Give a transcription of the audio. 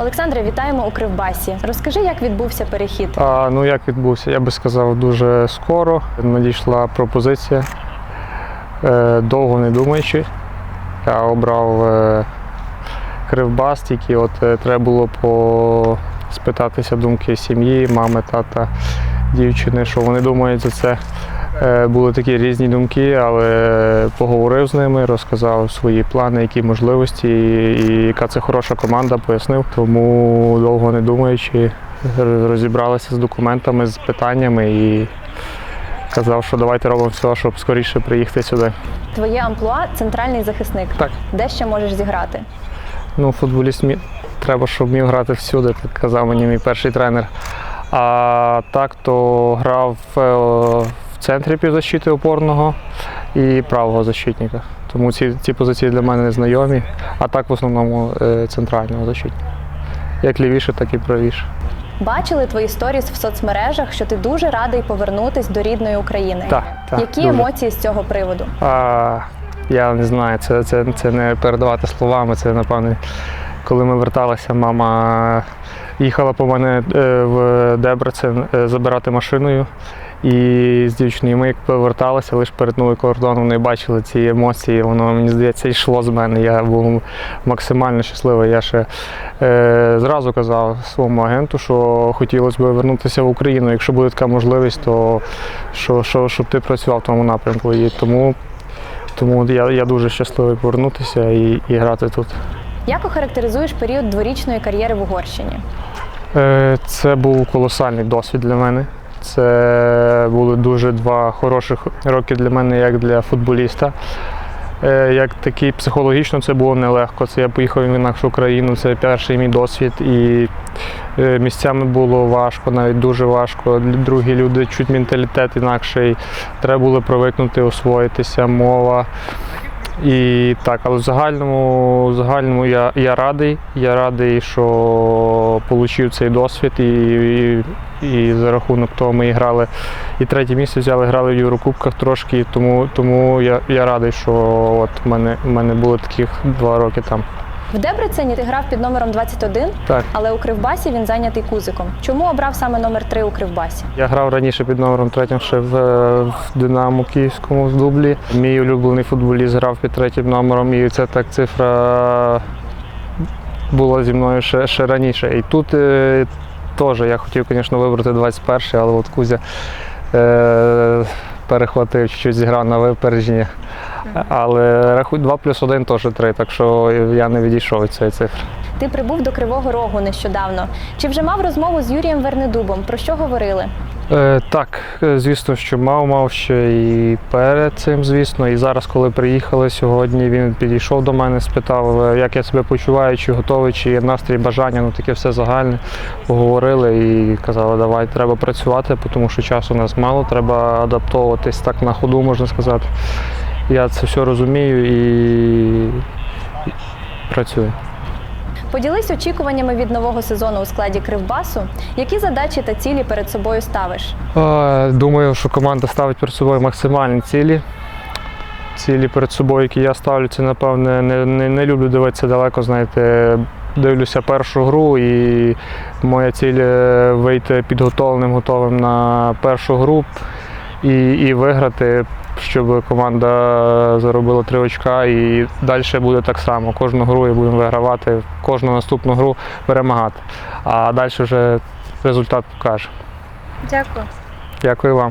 Олександре, вітаємо у Кривбасі. Розкажи, як відбувся перехід. А, ну як відбувся? Я би сказав, дуже скоро надійшла пропозиція. Е, довго не думаючи. Я обрав е, Кривбас, тільки от е, треба було по... спитатися думки сім'ї, мами, тата, дівчини, що вони думають за це. Е, Були такі різні думки, але поговорив з ними, розказав свої плани, які можливості, і, яка це хороша команда, пояснив. Тому довго не думаючи, розібралися з документами, з питаннями і казав, що давайте робимо все, щоб скоріше приїхати сюди. Твоє амплуа центральний захисник. Так. Де ще можеш зіграти? Ну, футболіст мі... треба, щоб міг грати всюди, так казав мені мій перший тренер. А так то грав е, в центрі півзащити опорного і правого защитника. Тому ці, ці позиції для мене не знайомі, а так в основному е, центрального защитника. Як лівіше, так і правіше. Бачили твої сторіс в соцмережах, що ти дуже радий повернутись до рідної України. Так, так, Які дуже. емоції з цього приводу? А, я не знаю, це, це, це не передавати словами. Це напевне, коли ми верталися, мама їхала по мене е, в Дебрецен е, забирати машиною. І з дівчиною ми як поверталися, лише перетнули кордон, вони бачили ці емоції. Воно мені здається йшло з мене. Я був максимально щасливий. Я ще е, зразу казав своєму агенту, що хотілося б вернутися в Україну. Якщо буде така можливість, то що, що, щоб ти працював в тому напрямку. І тому тому я, я дуже щасливий повернутися і, і грати тут. Як охарактеризуєш період дворічної кар'єри в Угорщині? Е, Це був колосальний досвід для мене. Це були дуже два хороших роки для мене, як для футболіста. Е, Як такий психологічно це було нелегко. Це я поїхав в інакшу країну, це перший мій досвід. І е, місцями було важко, навіть дуже важко. Другі люди чуть менталітет інакший. Треба було привикнути, освоїтися, мова. І так, але в загальному, в загальному я, я радий. Я радий, що отримав цей досвід, і, і, і за рахунок того ми і грали. І третє місце взяли, грали в Єврокубках трошки, тому, тому я, я радий, що от в мене, в мене було таких два роки там. В Дебрецені ти грав під номером 21, Так. але у Кривбасі він зайнятий кузиком. Чому обрав саме номер 3 у Кривбасі? Я грав раніше під номером третім ще в, в Динамо Київському в дублі. Мій улюблений футболіст грав під третім номером, і це так цифра була зі мною ще, ще раніше. І тут е, теж я хотів, звісно, вибрати 21-й, але от Кузя е, перехватив, чуть-чуть зіграв на випередження. Але рахуй 2 плюс 1 теж 3, так що я не відійшов від цієї цифри. Ти прибув до Кривого Рогу нещодавно. Чи вже мав розмову з Юрієм Вернедубом? Про що говорили? Е, так, е, звісно, що мав, мав ще і перед цим, звісно. І зараз, коли приїхали сьогодні, він підійшов до мене, спитав, е, як я себе почуваю, чи готовий, чи є настрій, бажання, ну таке все загальне. Поговорили і казали, давай треба працювати, тому що часу у нас мало, треба адаптовуватись так на ходу, можна сказати. Я це все розумію і, працюю. Поділись очікуваннями від нового сезону у складі Кривбасу. Які задачі та цілі перед собою ставиш? Е, Думаю, що команда ставить перед собою максимальні цілі. Цілі перед собою, які я ставлю, це напевне не, не, не люблю дивитися далеко. Знаєте, дивлюся першу гру, і моя ціль е, вийти підготовленим, готовим на першу гру і, і виграти, щоб команда заробила три очка. І далі буде так само. Кожну гру і будемо вигравати, кожну наступну гру перемагати. А далі вже результат покаже. Дякую. Дякую вам.